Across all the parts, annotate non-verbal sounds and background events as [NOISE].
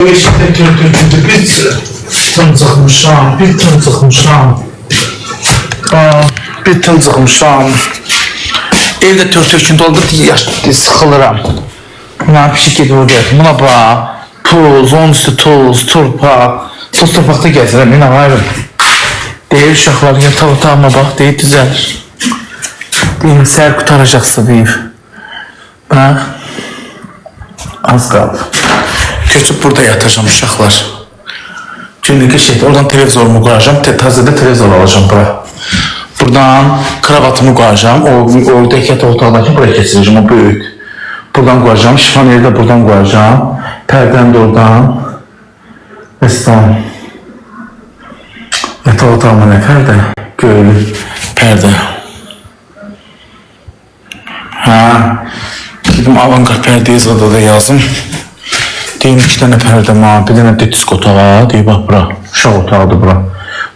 Eşitdə götürdü bir tın çıxmışam, bir tın çıxmışam. Aa, bir tın çıxmışam. Evdə tör töküntü oldu, yaş, sıxılıram. Bir şey gedib orada yatım. Buna bax, tuz, onun üstü tuz, turpa. Toz torpaqda gəzirəm, inanarım. Deyir uşaqlar, yataq otağıma bax, deyir düzəlir. Deyir, səhər qutaracaqsa, deyir. Bax, az qaldı. Köçüp burada yatacağım uşaqlar. Günlük şey, oradan televizorumu koyacağım. Te tazede alacağım bura. Buradan kravatımı koyacağım. O oradaki yatak otağındaki buraya kestireceğim. O büyük. Buradan koyacağım. Şifaneri de buradan koyacağım. Perdem de oradan. Resmen. Yatak otağıma ne perde? Göğlü. Perde. Ha. Dedim avantgard perdeyiz orada da yazım. Deyim iki perde var, bir tane de disk otağı, deyim bak bura, uşaq otağıdır bura.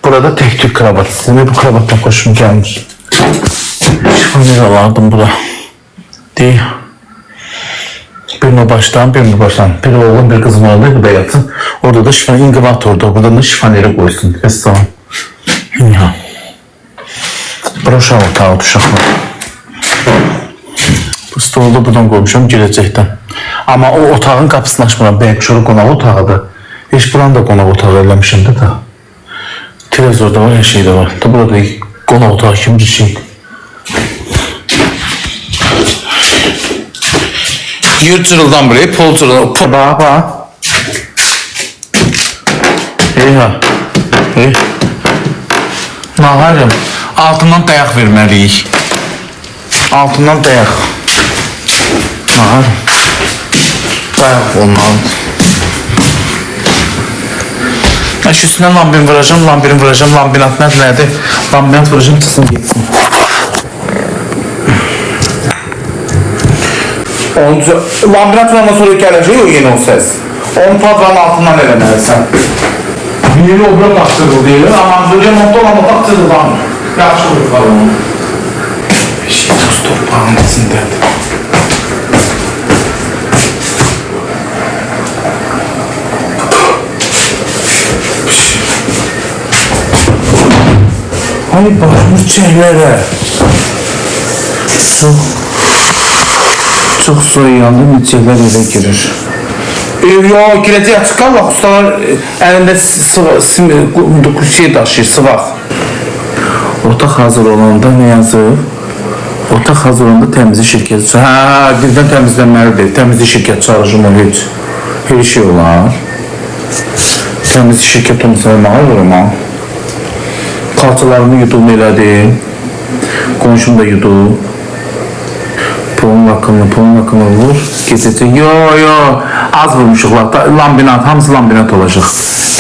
Burada tek tük kravat sistemi, bu kravatdan xoşum gəlmir. Şifonyer alardım bura. Deyim. Birini baştan, birini baştan. Bir oğlum, bir kızım oldu, bu da yatsın. Orada da şifon, inkubatorda, burada da şifoneri koysun. Vesselam. Ya. Bura uşaq otağı, uşaqlar. Bu stolu da buradan koymuşam girəcəkdən. Amma o otağın qapısını açmıram. Bəyək şuru qonaq otağıdır. Heç buranı da qonaq otağı eləmişim də da. Televizorda var, hər şey də var. Da burada qonaq otağı kimi bir şey. Yurt cırıldan buraya, pol cırıldan. Pol. Bax, bax. Ey ha. Ey. Naharım. Altından dayak verməliyik. Altından dayak. Naharım. Dayak ondan. Ben şu üstüne lambin vuracağım, lambin vuracağım, lambinat nerede? Lambinat vuracağım, tısın gitsin. Onca, lambinat vurandan sonra gələcək o yeni o ses. Onu padranın altından eləməlisən. Yeni obra taktırıl deyil, ama remontda olan o taktırıldan. Yaxşı vururlar onu. Bir şey toz torpağın içindədir. Hani bakmış şeylere. Çok çok soğuyandı neçələr elə girir. E, yo, girəcək açıq qal, bax, ustalar e, əlində sıva, sim, qu- şey daşıyır, sıvaq. Otaq hazır olanda nə yazır? Otaq hazır olanda təmizlik şirkəti çağır. Hə, birdən təmizlənməlidir. Təmizlik şirkəti o heç. Her şey olar. Təmizlik şirkəti onu saymağa vurma. Qalçalarımı yudum elədim. Qonşum da yudu. Pulun hakkını, pulun hakkını vur. Geçecek. Yo yo. Az vurmuşuqlar. Da, Lambinat, hamısı lambinat olacaq.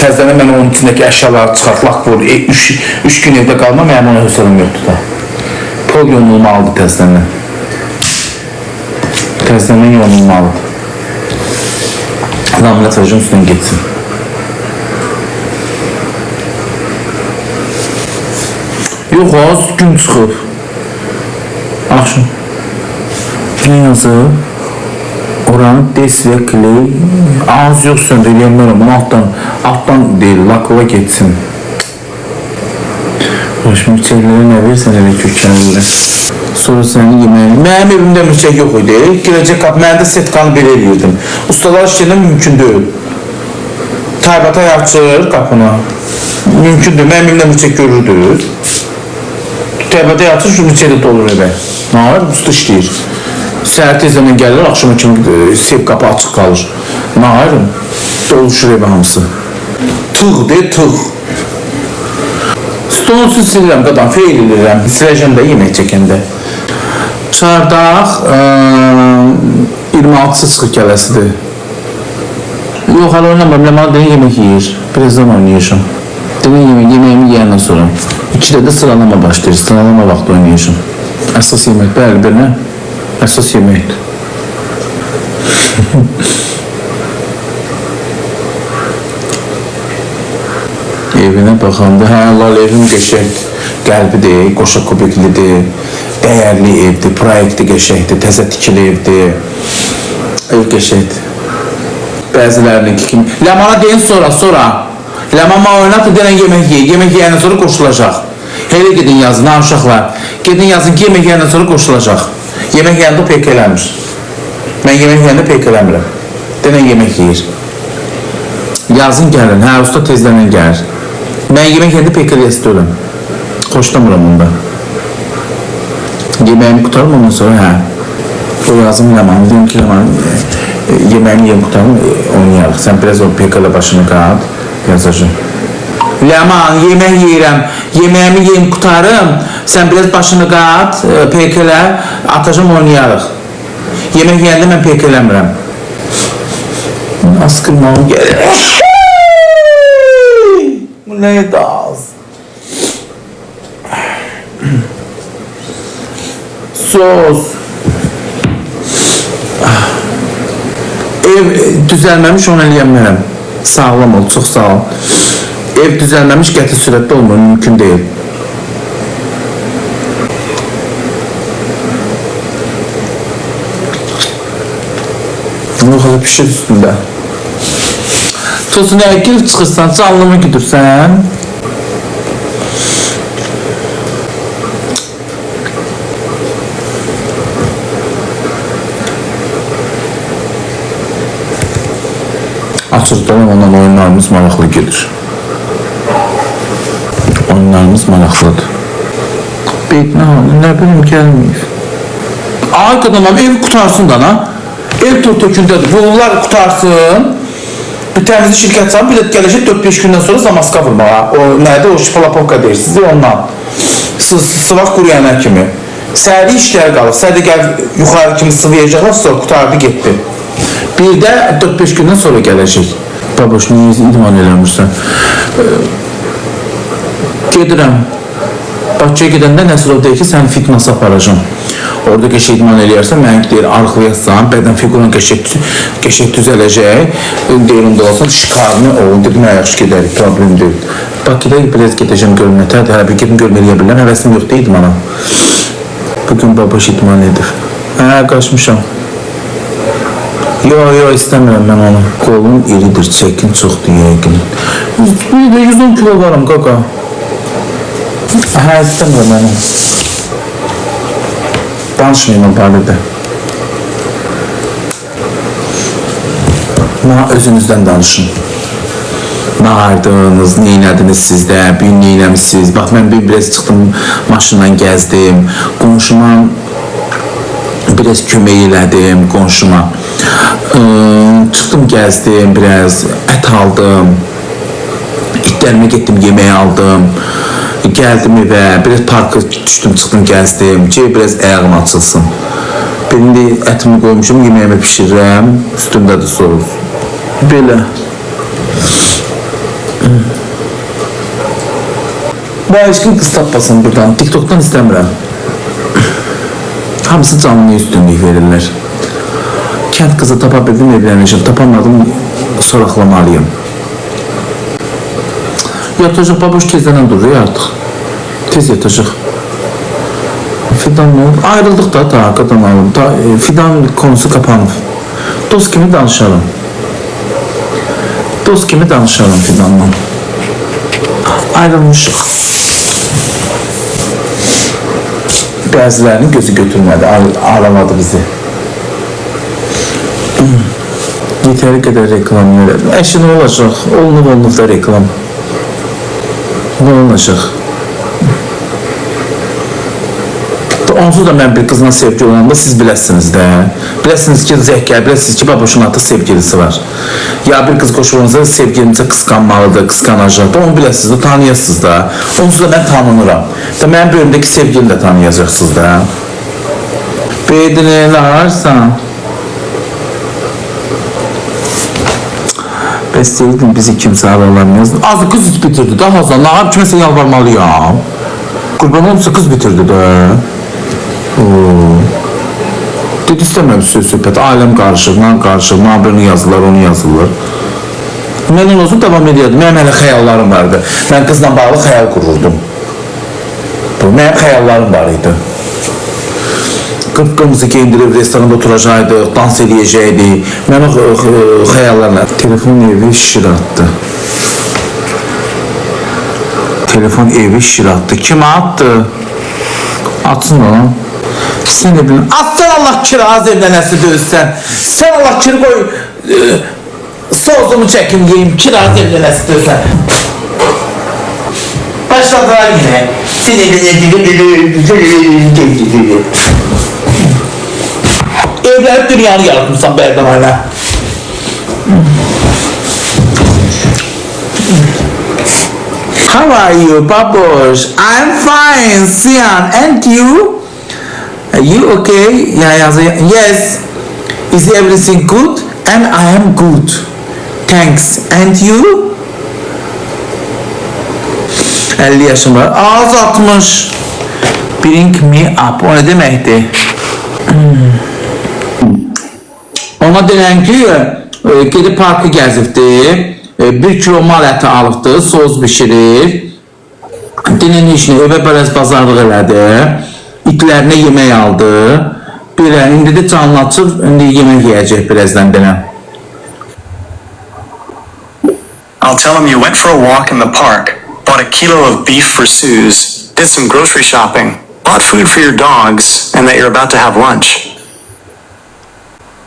Təzədən mən onun içindəki əşyaları çıxart, lak vur. 3 e, üç, gün evdə qalma, mənim ona hövsələm yoxdur da. Pul yonulmalıdır təzədən. Təzədən yonulmalıdır. Lambinat vuracağım üstündən geçsin. Gün çıxıb. Axşam. Ne yazır? Oranın des ve kley az yok söndürüyorum bunu alttan alttan değil lakla geçsin. Hoş mükçeleri ne verirsen eve kökenli. Sonra senin yemeğini. Benim evimde mükçek yok idi. Girecek kap. Ben de setkanı bir eliyordum. Ustalar işçinin mümkün değil. Taybatay açır kapını. Mümkündür. Benim evimde mükçek görürdü. Şu mükçeli dolur eve. Ne var? Usta işleyir. Səhər tezdən gəlir, axşama kimi e, sev qapı açıq qalır. Ayrım? Doluşur evə hamısı. Tığ de, tığ. Stolun üstü silirəm, qadan feyl edirəm. Siləcəm də yemək çəkəndə. Çardaq e, 26 çıxır kələsidir. Yox, hala oynamam. Ləman deyən yemək yeyir. Birazdan oynayacağım. Demək yemək, yeməyimi yeyəndən sonra. İkidə də sıralama başlayır. Sıralama vaxtı oynayacağım. Əsas yemək, bəli, belə. Əsas yeməkdir. [LAUGHS] Evinə baxanda, hə, lal evim qəşəngdir. Qəlbidir, qoşa kubiklidir, dəyərli evdir, proyekti qəşəngdir, təzə tikili evdir. Ev qəşəngdir. Bəzilərinin kimi. Ləmana deyin sonra, sonra. Ləman maoynat denən yemək yeyin. Yemək yeyəndən sonra qoşulacaq. Hele gedin yazın, ha uşaqlar. Gedin yazın ki, yemək yeyəndən sonra qoşulacaq. Yemək yeyəndə pek eləmir. Mən yemək yeyəndə pek eləmirəm. Denən yemək yeyir. Yazın gəlin, hə, usta tezləndən gəlir. Mən yemək yeyəndə pek elə istəyirəm. Xoşlamıram onda. Yemeğimi kurtarım ondan sonra ha. O yazım Leman. Diyorum ki Leman e, yemeğimi yiyeyim kurtarım e, oynayalım. Sen biraz o pekala başını kat yazacağım. Leman yemek yiyirəm. Yemeğimi yiyeyim kurtarım. Sen biraz başını kat e, pekala atacağım oynayalım. Yemek yiyəndə mən pek eləmirəm. Askırmam gerek. Bu neydi az? Sos. Ev düzəlməmiş onu eləyəmərəm. Sağlam ol, çox sağ ol. Ev düzəlməmiş qəti sürətdə olmur, mümkün deyil. Bunu hala pişir üstündə. Nəyə girib çıxırsan, canlımı güdürsən? Açıqdan ondan oyunlarımız maraqlı gedir. Oyunlarımız maraqlıdır. Beyt nə halı, nə bilim gəlməyib. Qadınam, ev qutarsın da na. Ev tör tökündədir. Bunlar qutarsın. Bir təmizlik şirkət bir də gələcək 4-5 gündən sonra zamaska vurmağa. O nədir? O şipalapovka deyirsiniz ya ondan. Sı sıvaq quruyana kimi. Səhəri işlər qalır. Səhəri gəl yuxarı kimi sıvayacaqlar, sonra qutardı getdi. Bir də 4-5 gündən sonra gələcək. Baboş, niyə idman eləmirsən? Ee, Gedirəm. Bakıya gedəndə Nəsirov deyir ki, sən fitness aparacam. Orada qəşəng idman eləyərsən, mən deyir, arxılayarsan, bədən figurun qəşəng, qəşəng düzələcək. Deyir, onda olsan, şikarını oğlum, dedim, nə yaxşı gedərik, problem deyil. Bakıda biraz gedəcəm görmətə, hələ bir gedim görməyə bilirəm, həvəsim yoxdur idmana. Bugün babaş idman edir. Hə, qaçmışam. Yo yo istemiyorum ben onu. Kolum iridir, çekin çoxdur yəqin. Bir de 110 kilo varım kaka. Hə, istemiyorum ben onu. Danışmayayım o barədə. Bana özünüzdən danışın. Ne ardınız, neynədiniz sizdə, bir neynəmisiniz. Bax, mən bir biraz çıxdım, maşınla gəzdim, qonşuma biraz kömək elədim qonşuma. Çıxdım, gəzdim biraz, ət aldım. İtlərimi getdim, yemək aldım. Gəldim evə, biraz parka düşdüm, çıxdım, gəzdim ki, biraz ayağım açılsın. Birində ətimi qoymuşum, yeməyimi pişirirəm, üstündədir sos. Belə. Bu aşkın kız tapmasın buradan. TikTok'tan istemiyorum. Hamısı canlıya üstünlük verirler. Kent kızı tapa bildim evleneceğim. Tapamadım soraklamalıyım. Yatacak babuş tezden duruyor artık. Tez yatacak. Fidan? Ayrıldık da ta kadın alım. Da, e, Fidan konusu kapanır. Dost kimi danışalım. Dost kimi danışalım Fidan'la. Ayrılmışıq. Bəzilərinin gözü götürmədi, ağ- ağlamadı bizi. Yeteri qədər reklam elədim. Əşi nə olacaq? Olunub olunub da reklam. Nə olacaq? Onsuz da mən bir qızla sevgili olanda siz biləsiniz də. Biləsiniz ki, zəhkər, biləsiniz ki, baboşun atı sevgilisi var. Ya bir qız qoşulunca sevgilimcə qısqanmalıdır, qısqanacaq da, onu biləsiniz də, tanıyasınız da. Onsuz da mən tanınıram. Da mənim bölümdəki sevgilini də tanıyacaqsınız da. Beydin elə deyirdin bizi kimsə aralamıyor. Az kız bitirdi də Hazan. Ne yapayım kiməsə yalvarmalıyam. Qurban olmasa kız bitirdi. Oo. Dedi istemiyorum söz söhbət. Aləm qarışır, mən qarışır, nabirini yazırlar, onu yazırlar. Mən olsun devam ediyordum. Mənim hələ xəyallarım vardı. Mən qızla bağlı xəyal qururdum. Mənim xəyallarım var idi. Qıpqırmızı giyindirib restoranda oturacaqdıq, dans edəcəkdik. Mən o xəyallarla telefon evi şir atdı. Telefon evi şir atdı. Kim attı? Atsın de bilin. Atsan Allah kiraz evlə nəsə dözsən. Sən Allah kiri qoy. E, sozumu çəkim yeyim. Kiraz evlə nəsə dözsən. Başladılar yine. Evlenip dünyanı yaratmışsan Berdan hala. How are you, Babosh? I'm fine, Sian. And you? Are you okay? Yeah, yeah, yes. Is everything good? And I am good. Thanks. And you? 50 yaşım var. Ağız atmış. Bring me up. O ne demekti? Hmm. Ona denən ki, e, gedib parkı gəzibdi, e, bir kilo mal əti alıbdı, soz bişirir, dinin işini evə bərəz bazarlıq elədi, itlərinə yemək aldı, belə, indi də canlı açıb, indi yemək yiyəcək birazdan denən. I'll tell him you went for a walk in the park, bought a kilo of beef for Sue's, did some grocery shopping, bought food for your dogs, and that you're about to have lunch.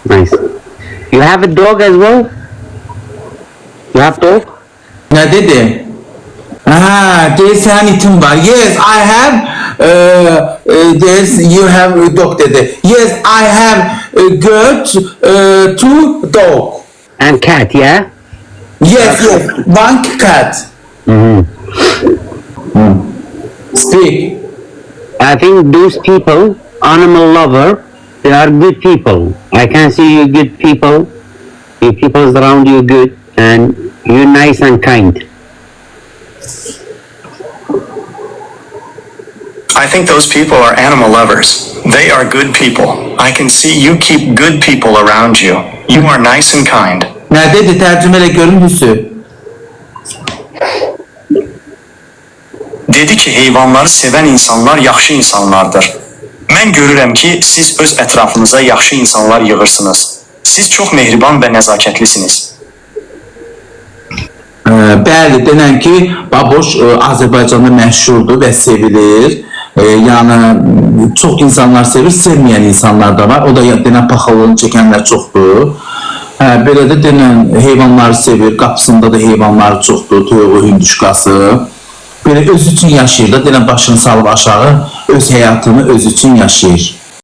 Nice. You have a dog as well? You have dog? Nə dedi? Deyir sənin itin var. Yes, I have. Uh, uh, there's, you have a dog dedi. Yes, I have uh, got uh, two dog. And cat, yeah? Yes, yes, one cat. Speak. I think those people, animal lover, they are good people. I can see you good people. You people around you good and you're nice and kind. I think those people are animal lovers. They are good people. I can see you keep good people around you. You are nice and kind. Nə dedi? Tərcümə elə. Dedi ki, heyvanları seven insanlar yaxşı insanlardır. Mən görürəm ki, siz öz ətrafınıza yaxşı insanlar yığırsınız. Siz çox mehriban və nəzakətlisiniz. Ə, bəli, denən ki, Baboş ə, Azərbaycanda məşhurdur və sevilir. Ə, yəni çox insanlar sevir, sevməyən insanlar da var. O da denən paxıllığını çəkənlər çoxdur. Hə, belə də denən heyvanları sevir, qapısında da heyvanları çoxdur, toyuğu, hündüşkası. Belə öz üçün yaşayır da, denən başını salıb aşağı, öz həyatını öz üçün yaşayır.